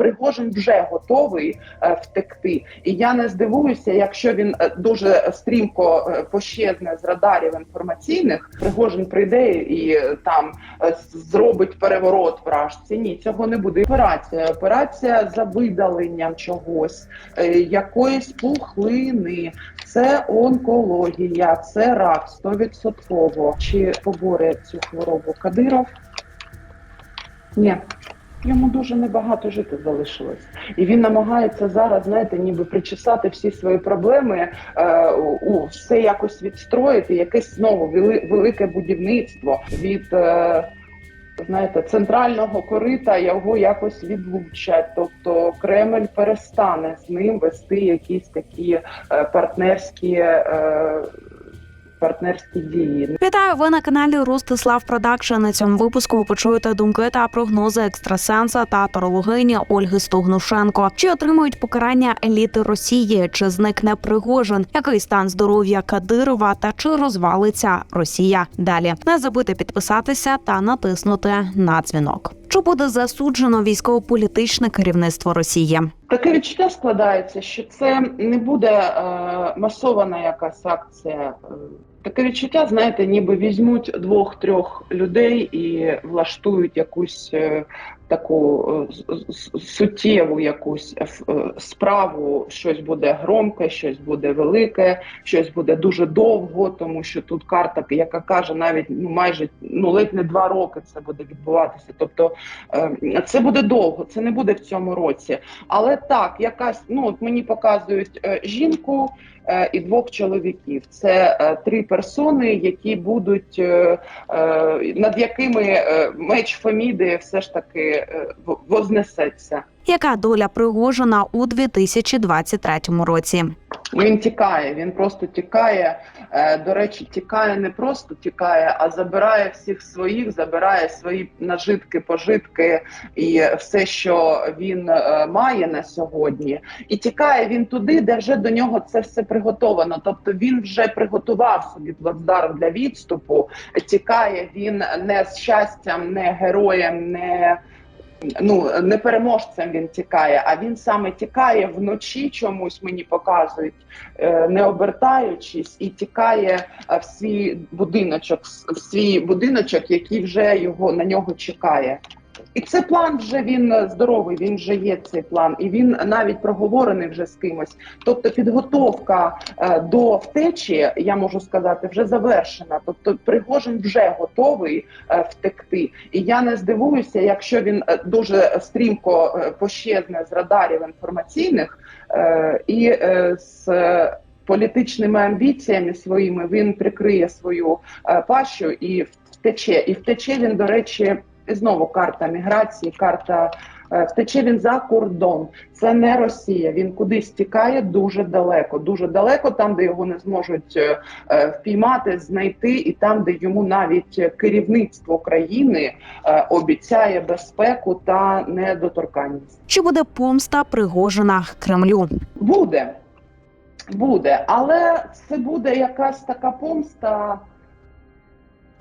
Пригожин вже готовий е, втекти. І я не здивуюся, якщо він е, дуже стрімко е, пощезне з радарів інформаційних. Пригожин прийде і там зробить переворот в Рашці. Ні, цього не буде. Операція, операція за видаленням чогось, якоїсь пухлини. Це онкологія, це рак 100%. Чи поборе цю хворобу Кадиров? Ні. Йому дуже небагато жити залишилось, і він намагається зараз, знаєте, ніби причесати всі свої проблеми, е, у все якось відстроїти, якесь знову вели, велике будівництво від е, знаєте, центрального корита його якось відлучать. Тобто Кремль перестане з ним вести якісь такі е, партнерські. Партнерські дії Вітаю, ви на каналі Ростислав Продакшн. На цьому випуску ви почуєте думки та прогнози екстрасенса та тарологині Ольги Стогнушенко. Чи отримують покарання еліти Росії? Чи зникне Пригожин? Який стан здоров'я Кадирова та чи розвалиться Росія? Далі не забудьте підписатися та натиснути на дзвінок. Чи буде засуджено військово-політичне керівництво Росії? Таке відчуття складається, що це не буде е, масована якась акція. Е, Таке відчуття, знаєте, ніби візьмуть двох-трьох людей і влаштують якусь е, таку е, суттєву якусь е, е, справу. Щось буде громке, щось буде велике, щось буде дуже довго, тому що тут карта, яка каже, навіть ну майже ну ледь не два роки це буде відбуватися. Тобто це буде довго, це не буде в цьому році. Але так, якась ну от мені показують жінку і двох чоловіків. Це три персони, які будуть над якими меч Феміди все ж таки е, вознесеться. Яка доля Пригожина у 2023 році? Він тікає, він просто тікає. Е, До речі, тікає не просто тікає, а забирає всіх своїх, забирає свої нажитки, пожитки і все, що він е, має на сьогодні. І тікає він туди, де вже до нього це все приготовано. Тобто він вже приготував собі плацдарм для відступу. Тікає він не з щастям, не героєм, не ну не переможцем він тікає, а він саме тікає вночі. Чомусь мені показують, е, не обертаючись, і тікає е, в свій будиночок, в свій будиночок, який вже його на нього чекає. І це план вже він е, здоровий. Він вже є цей план, і він навіть проговорений вже з кимось. Тобто, підготовка е, до втечі, я можу сказати, вже завершена. Тобто, Пригожин вже готовий е, втекти. І я не здивуюся, якщо він дуже стрімко пощезне з радарів інформаційних і з. Політичними амбіціями своїми він прикриє свою пащу і втече. І втече він, до речі, знову карта міграції, карта е, втече він за кордон. Це не Росія. Він кудись тікає дуже далеко, дуже далеко, там, де його не зможуть е, е, впіймати, знайти, і там, де йому навіть керівництво країни обіцяє безпеку та недоторканність. Чи буде помста Пригожина Кремлю? Буде, буде, але це буде якась така помста.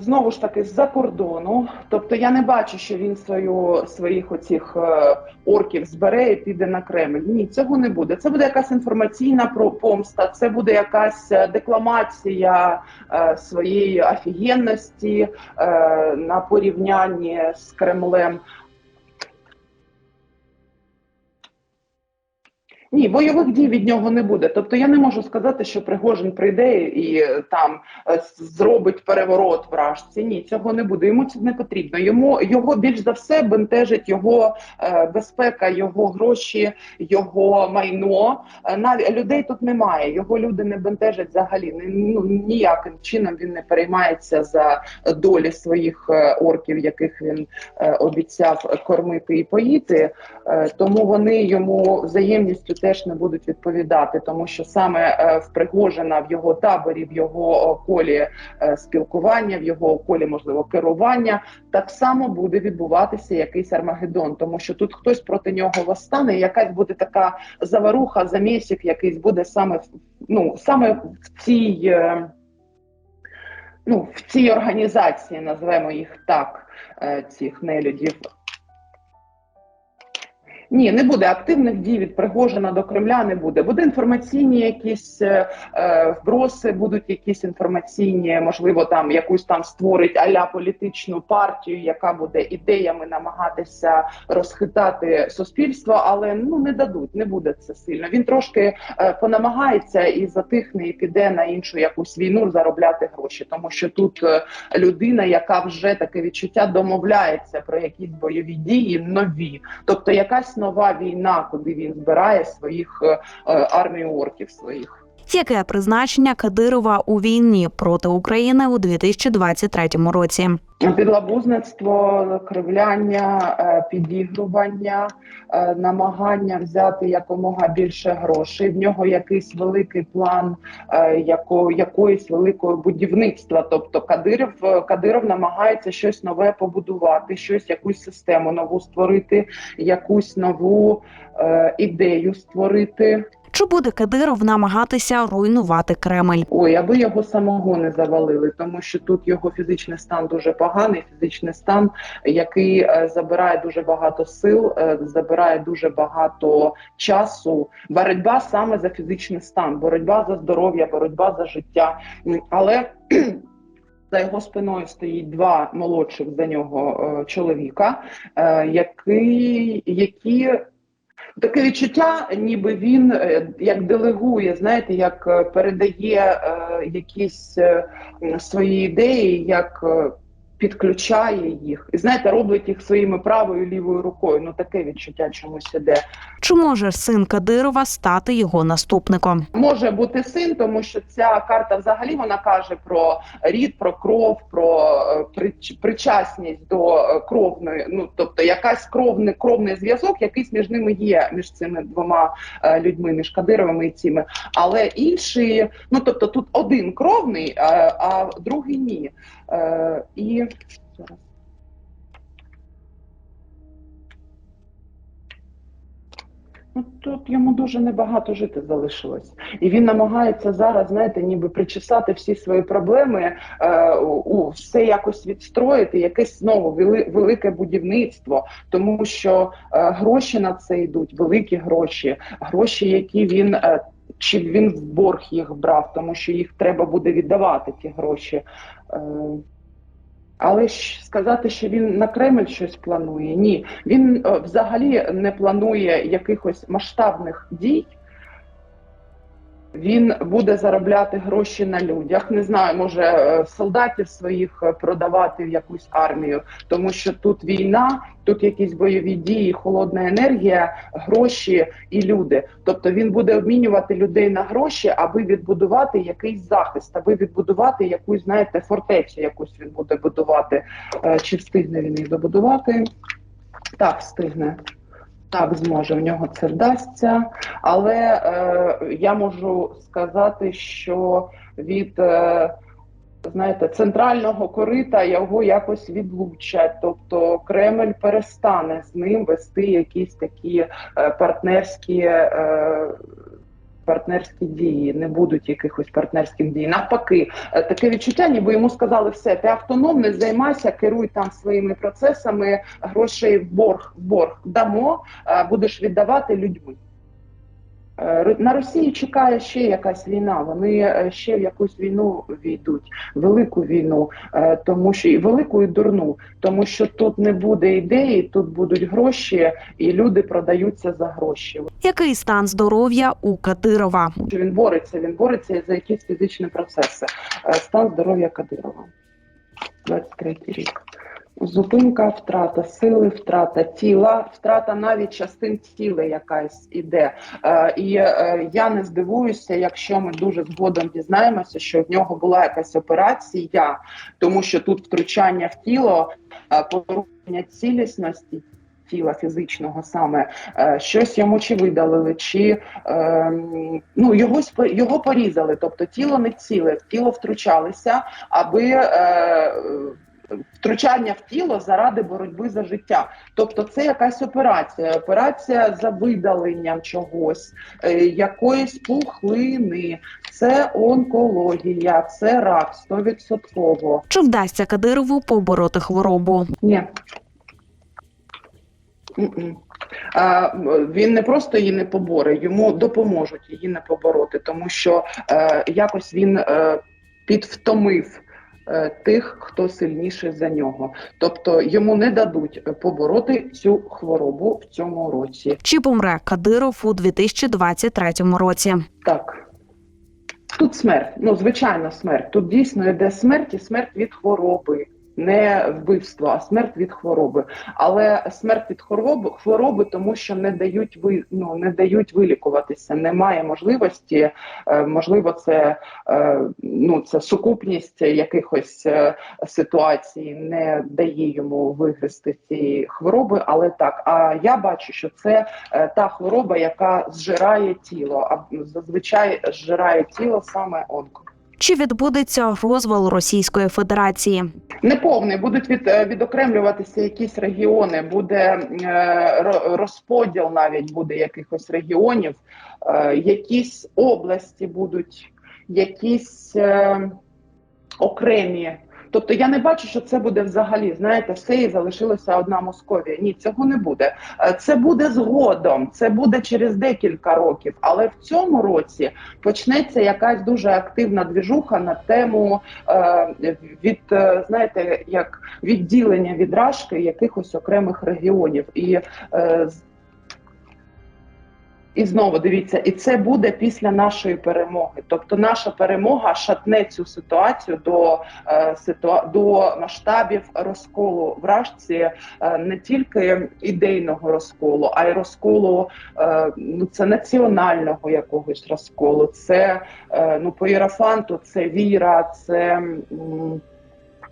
Знову ж таки, з-за кордону. Тобто я не бачу, що він свою своїх оцих е, орків збере і піде на Кремль. Ні, цього не буде. Це буде якась інформаційна помста, це буде якась е, декламація е, своєї офігенності е, на порівнянні з Кремлем. Ні, бойових дій від нього не буде. Тобто я не можу сказати, що Пригожин прийде і е, там е, зробить переворот в Рашці. Ні, цього не буде. Йому це не потрібно. Йому його більш за все бентежить його е, безпека, його гроші, його майно. Е, навіть людей тут немає. Його люди не бентежать взагалі. Ні- Ну ніяким чином він не переймається за долі своїх орків, яких він е, обіцяв кормити і поїти. Е, тому вони йому взаємністю теж не будуть відповідати, тому що саме е, в Пригожина в його таборі, в його колі е, спілкування, в його колі можливо керування, так само буде відбуватися якийсь Армагеддон, тому що тут хтось проти нього восстане, якась буде така заваруха, замісік, якийсь буде саме ну саме в цій. е, Ну, в цій організації назвемо їх так, цих нелюдів. Ні, не буде активних дій від Пригожина до Кремля. Не буде. Буде інформаційні якісь е, е, вброси, будуть якісь інформаційні, можливо, там якусь там створить аля політичну партію, яка буде ідеями намагатися розхитати суспільство, але ну не дадуть, не буде це сильно. Він трошки е, понамагається і затихне, і піде на іншу якусь війну заробляти гроші, тому що тут е, людина, яка вже таке відчуття домовляється про якісь бойові дії нові. Тобто якась нова війна, куди він збирає своїх е, е, армію орків своїх. Яке призначення Кадирова у війні проти України у 2023 році? Підлабузництво, кривляння, е, підігрування, е, намагання взяти якомога більше грошей. В нього якийсь великий план е, яко, якоїсь великого будівництва. Тобто Кадиров, Кадиров намагається щось нове побудувати, щось, якусь систему нову створити, якусь нову е, ідею створити. Чи буде Кадиров намагатися руйнувати Кремль? Ой, аби його самого не завалили, тому що тут його фізичний стан дуже поганий, фізичний стан, який е, забирає дуже багато сил, е, забирає дуже багато часу. Боротьба саме за фізичний стан, боротьба за здоров'я, боротьба за життя. Але за його спиною стоїть два молодших за нього е, чоловіка, які, які Таке відчуття, ніби він е, як делегує, знаєте, як е, передає е, якісь свої ідеї, як підключає їх, і знаєте, робить їх своїми правою і лівою рукою. Ну таке відчуття чомусь іде. Чи може син Кадирова стати його наступником? Може бути син, тому що ця карта взагалі вона каже про рід, про кров, про е, причасність до е, кровної, ну тобто якась кровний кровний зв'язок, якийсь між ними є між цими двома е, людьми, між Кадировими і цими. Але інші, ну тобто тут один кровний, а, а другий ні. Е, і зараз. Ну, тут йому дуже небагато жити залишилось, і він намагається зараз, знаєте, ніби причесати всі свої проблеми, е, у, все якось відстроїти, якесь знову вели, велике будівництво, тому що е, гроші на це йдуть, великі гроші, гроші, які він. Е, чи він в борг їх брав, тому що їх треба буде віддавати, ті гроші. Е, але ж сказати, що він на Кремль щось планує, ні. Він е, взагалі не планує якихось масштабних дій. Він буде заробляти гроші на людях. Не знаю, може е, солдатів своїх е, продавати в якусь армію, тому що тут війна, тут якісь бойові дії, холодна енергія, гроші і люди. Тобто він буде обмінювати людей на гроші, аби відбудувати якийсь захист, аби відбудувати якусь, знаєте, фортецю, якусь він буде будувати. Е, Чи встигне він їх добудувати? Так, встигне. Так, зможе, в нього це вдасться. Але е, я можу сказати, що від е, знаєте, центрального корита його якось відлучать. Тобто Кремль перестане з ним вести якісь такі е, партнерські. Е, Партнерські дії не будуть якихось партнерських дій. Навпаки, е, таке відчуття, ніби йому сказали, все, ти автономний, займайся, керуй там своїми процесами, грошей в борг, в борг дамо, будеш віддавати людьми. Е, На Росії чекає ще якась війна. Вони е, ще в якусь війну війдуть, велику війну, е, тому що і велику, і дурну, тому що тут не буде ідеї, тут будуть гроші, і люди продаються за гроші. Який стан здоров'я у Кадирова? Він бореться, він бореться за якісь фізичні процеси. Стан здоров'я Кадирова. 23 рік. Зупинка, втрата сили, втрата тіла, втрата навіть частин тіла якась іде. Е, і е, я не здивуюся, якщо ми дуже згодом дізнаємося, що в нього була якась операція, тому що тут втручання в тіло, е, порушення цілісності тіла фізичного саме щось йому чи видалили, чи е, ну його його порізали, тобто тіло не ціле, в тіло втручалися, аби. Е, Втручання в тіло заради боротьби за життя, тобто це якась операція, операція за видаленням чогось, е, якоїсь пухлини, це онкологія, це рак 100%. Чи вдасться Кадирову побороти хворобу? Ні. Він не просто її не поборе, йому допоможуть її не побороти, тому що е, якось він е, підвтомив. Е, Тих, хто сильніше за нього, тобто йому не дадуть побороти цю хворобу в цьому році. Чи помре Кадиров у 2023 році? Так. Тут смерть, ну звичайна смерть. Тут дійсно йде смерть і смерть від хвороби, не вбивство, а смерть від хвороби. Але смерть від хвороби, хвороби тому що не дають ви, ну, не дають вилікуватися. Немає можливості. Е, можливо, це е, ну це сукупність якихось е, ситуацій не дає йому вигризти цієї хвороби. Але так, а я бачу, що це та хвороба, яка зжирає тіло, а зазвичай зжирає тіло саме онко. Чи відбудеться розвал Російської Федерації? Неповний будуть від, е, відокремлюватися якісь регіони, буде е, розподіл навіть буде якихось регіонів, е, якісь області будуть, якісь окремі. Тобто я не бачу, що це буде взагалі. Знаєте, все і залишилася одна Московія. Ні, цього не буде. Е, Це буде згодом, це буде через декілька років. Але в цьому році почнеться якась дуже активна двіжуха на тему е, від е, знаєте, як відділення від рашки якихось окремих регіонів. І е, і знову дивіться, і це буде після нашої перемоги. Тобто, наша перемога шатне цю ситуацію до е, ситуа- до масштабів розколу в Рашці, е, не тільки ідейного розколу, а й розколу е, ну це національного якогось розколу. Це е, ну по Єрофанту це віра, це. м,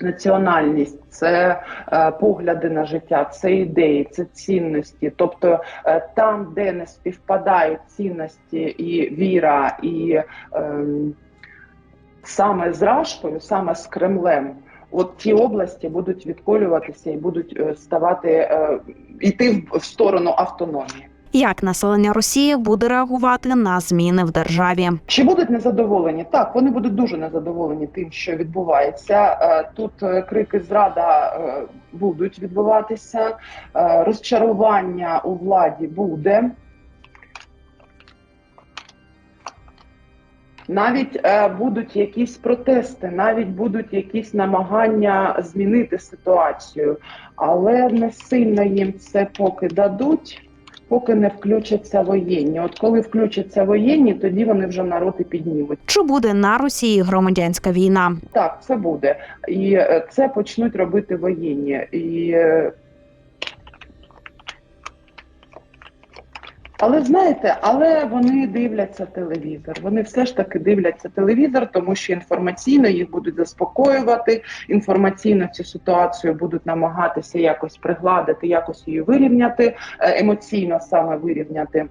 Національність, це е, погляди на життя, це ідеї, це цінності. Тобто е, там, де не співпадають цінності і віра, і ем, саме з Рашкою, саме з Кремлем, от ті області будуть відколюватися і будуть е, ставати е, йти в, в сторону автономії. Як населення Росії буде реагувати на зміни в державі? Чи будуть незадоволені? Так, вони будуть дуже незадоволені тим, що відбувається. Е, Тут е, крики зрада е, будуть відбуватися, розчарування у владі буде. Навіть е, будуть якісь протести, навіть будуть якісь намагання змінити ситуацію, але не сильно їм це поки дадуть. Поки не включаться воєнні. От коли включаться воєнні, тоді вони вже народ і піднімуть. Чи буде на Росії громадянська війна? Так, це буде. І е, це почнуть робити воєнні. І... Але знаєте, але вони дивляться телевізор. Вони все ж таки дивляться телевізор, тому що інформаційно їх будуть заспокоювати. Інформаційно цю ситуацію будуть намагатися якось пригладити, якось її вирівняти, е, емоційно саме вирівняти.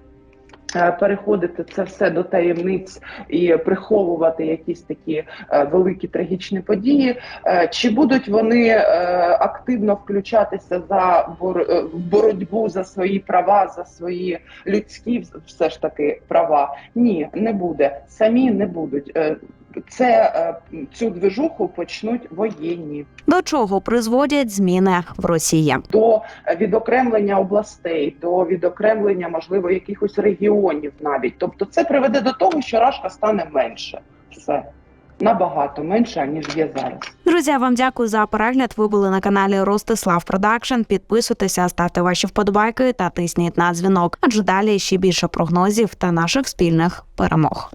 Е, Переходити це все до таємниць і приховувати якісь такі е, великі трагічні події. Е, Чи будуть вони активно включатися за бор- боротьбу за свої права, за свої людські все ж таки права? Ні, не буде. Самі не будуть. Е, Це е, цю движуху почнуть воєнні До чого призводять зміни в Росії? до відокремлення областей, до відокремлення, можливо, якихось регіонів навіть. Тобто, це приведе до того, що рашка стане менше. Все набагато менше ніж є зараз. Друзі, я вам дякую за перегляд. Ви були на каналі Ростислав Продакшн. Підписуйтеся, ставте ваші вподобайки та тисніть на дзвінок. Адже далі ще більше прогнозів та наших спільних перемог.